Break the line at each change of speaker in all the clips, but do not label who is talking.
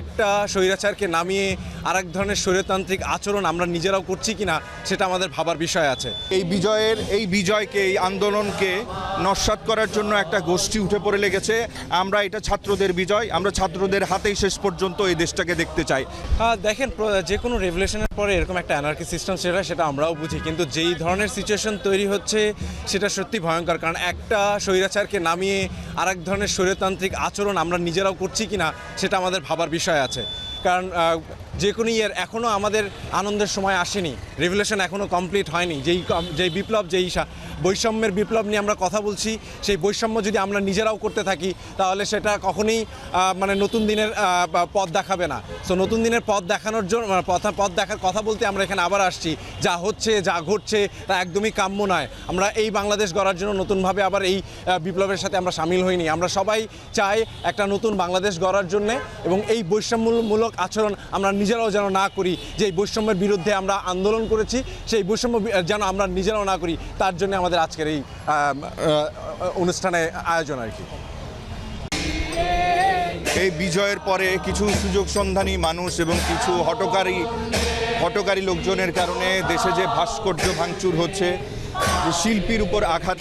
একটা স্বৈরাচারকে নামিয়ে আরেক ধরনের স্বৈরতান্ত্রিক আচরণ আমরা নিজেরাও করছি কিনা সেটা আমাদের ভাবার বিষয় আছে।
এই বিজয়ের, এই বিজয়কে, এই আন্দোলনকে নস্বাত করার জন্য একটা গোষ্ঠী উঠে পড়ে লেগেছে। আমরা এটা ছাত্রদের বিজয় আমরা ছাত্রদের হাতেই শেষ পর্যন্ত এই দেশটাকে দেখতে চাই।
আহ, দেখেন যে কোনো রেভলিউশনের পরে এরকম একটা অ্যানার্কি সিস্টেম সেটা সেটা আমরাও বুঝি। কিন্তু যেই ধরনের সিচুয়েশন তৈরি হচ্ছে সেটা সত্যি ভয়ঙ্কর। কারণ একটা স্বৈরাচারকে নামিয়ে আরেক ধরনের স্বৈরতান্ত্রিক আচরণ আমরা নিজেরাও করছি কিনা সেটা আমাদের ভাবার বিষয় আছে। কারণ যে কোনো ইয়ের এখনও আমাদের আনন্দের সময় আসেনি। রেভুলেশন এখনও কমপ্লিট হয়নি। যেই যেই বিপ্লব, যেই বৈষম্যের বিপ্লব নিয়ে আমরা কথা বলছি, সেই বৈষম্য যদি আমরা নিজেরাও করতে থাকি, তাহলে সেটা কখনোই মানে নতুন দিনের পথ দেখাবে না। সো নতুন দিনের পথ দেখানোর জন্য মানে পথ- পথ দেখার কথা বলতে আমরা এখানে আবার আসছি। যা হচ্ছে, যা ঘটছে, তা একদমই কাম্য নয়। আমরা এই বাংলাদেশ গড়ার জন্য নতুনভাবে আবার এই বিপ্লবের সাথে আমরা সামিল হইনি। আমরা সবাই চাই একটা নতুন বাংলাদেশ গড়ার জন্যে এবং এই বৈষম্যমূলক আচরণ আমরা নিজেরাও যেন না করি যে এই বৈষম্যের বিরুদ্ধে আমরা আন্দোলন করেছি, সেই বৈষম্য যেন আমরা নিজেরাও না করি, তার জন্য আমাদের আজকের এই অনুষ্ঠানে আয়োজন আর কি।
এই বিজয়ের পরে কিছু সুযোগ সন্ধানী মানুষ এবং কিছু হটকারী হটকারী লোকজনের কারণে দেশে যে ভাস্কর্য ভাঙচুর হচ্ছে শিল্পীর উপর আঘাত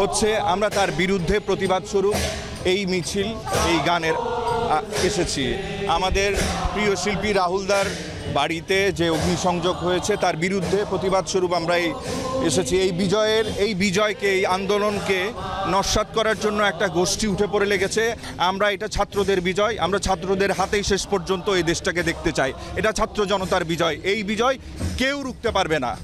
হচ্ছে, আমরা তার বিরুদ্ধে প্রতিবাদ স্বরূপ এই মিছিল, এই গানের এসেছি। আমাদের প্রিয় শিল্পী রাহুলদার বাড়িতে যে অগ্নিসংযোগ হয়েছে, তার বিরুদ্ধে প্রতিবাদ স্বরূপ আমরা এই এসেছি। এই বিজয়ের, এই বিজয়কে, এই আন্দোলনকে নস্বাত করার জন্য একটা গোষ্ঠী উঠে পড়ে লেগেছে। আমরা এটা ছাত্রদের বিজয়, আমরা ছাত্রদের হাতেই শেষ পর্যন্ত এই দেশটাকে দেখতে চাই। এটা ছাত্র জনতার বিজয়। এই বিজয় কেউ রুখতে পারবে না।